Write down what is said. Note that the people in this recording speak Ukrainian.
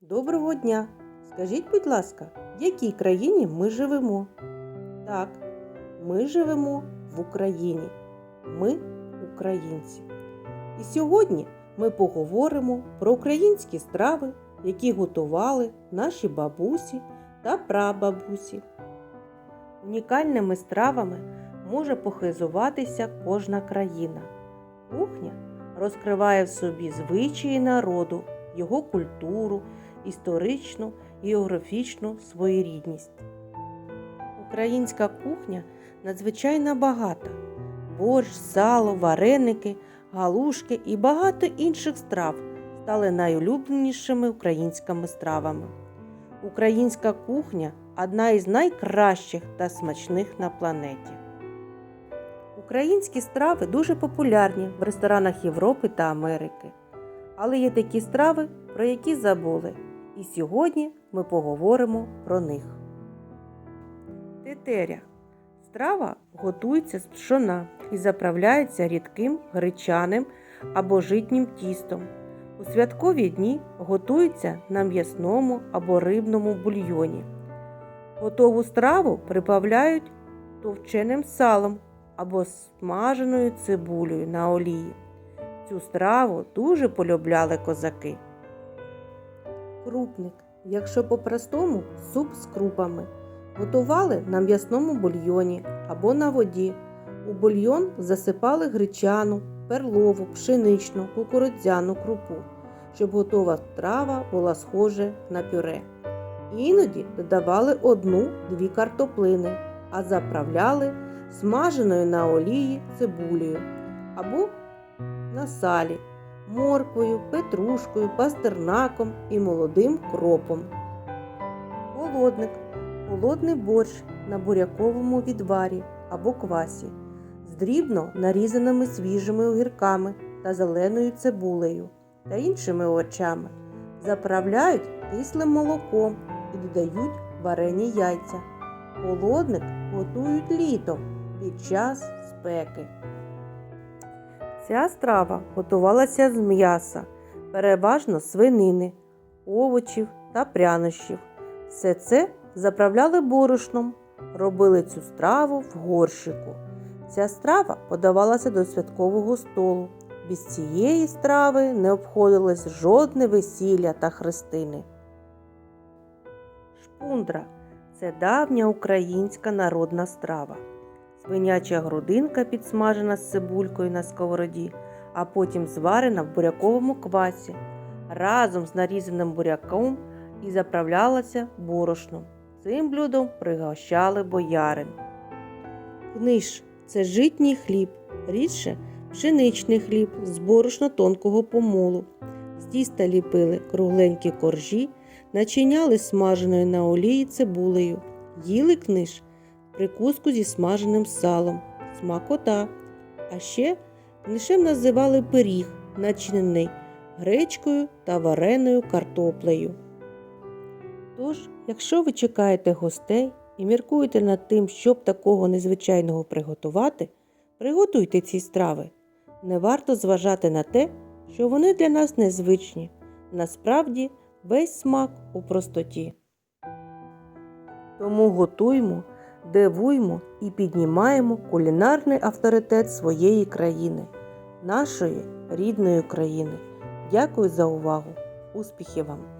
Доброго дня! Скажіть, будь ласка, в якій країні ми живемо? Так, ми живемо в Україні. Ми українці. І сьогодні ми поговоримо про українські страви, які готували наші бабусі та прабабусі. Унікальними стравами може похизуватися кожна країна. Кухня розкриває в собі звичаї народу, його культуру, історичну і географічну своєрідність. Українська кухня надзвичайно багата. Борщ, сало, вареники, галушки і багато інших страв стали найулюбленішими українськими стравами. Українська кухня одна із найкращих та смачних на планеті. Українські страви дуже популярні в ресторанах Європи та Америки. Але є такі страви, про які забули. І сьогодні ми поговоримо про них. Тетеря. Страва готується з пшона і заправляється рідким гречаним або житнім тістом. У святкові дні готується на м'ясному або рибному бульйоні. Готову страву прибавляють товченим салом або смаженою цибулею на олії. Цю страву дуже полюбляли козаки. Крупник, якщо по-простому, суп з крупами. Готували на м'ясному бульйоні або на воді. У бульйон засипали гречану, перлову, пшеничну, кукурудзяну крупу, щоб готова страва була схожа на пюре. Іноді додавали одну-дві картоплини, а заправляли смаженою на олії цибулею або на салі, морквою, петрушкою, пастернаком і молодим кропом. Холодник холодний борщ на буряковому відварі або квасі з дрібно нарізаними свіжими огірками та зеленою цибулею та іншими овочами. Заправляють кислим молоком і додають варені яйця. Холодник готують літом під час спеки. Ця страва готувалася з м'яса, переважно свинини, овочів та прянощів. Все це заправляли борошном, робили цю страву в горщику. Ця страва подавалася до святкового столу. Без цієї страви не обходилось жодне весілля та хрестини. Шпундра це давня українська народна страва. Свиняча грудинка підсмажена з цибулькою на сковороді, а потім зварена в буряковому квасі разом з нарізаним буряком і заправлялася борошном. Цим блюдом пригощали боярин. Книж це житній хліб, рідше пшеничний хліб з борошна тонкого помолу. З тіста ліпили кругленькі коржі, начиняли смаженою на олії цибулею, їли книж, прикуску зі смаженим салом, смакота. А ще книшем називали пиріг, начинений гречкою та вареною картоплею. Тож, якщо ви чекаєте гостей і міркуєте над тим, щоб такого незвичайного приготувати, приготуйте ці страви. Не варто зважати на те, що вони для нас незвичні. Насправді весь смак у простоті. Тому готуймо, дивуймо і піднімаємо кулінарний авторитет своєї країни, нашої рідної країни. Дякую за увагу! Успіхів вам!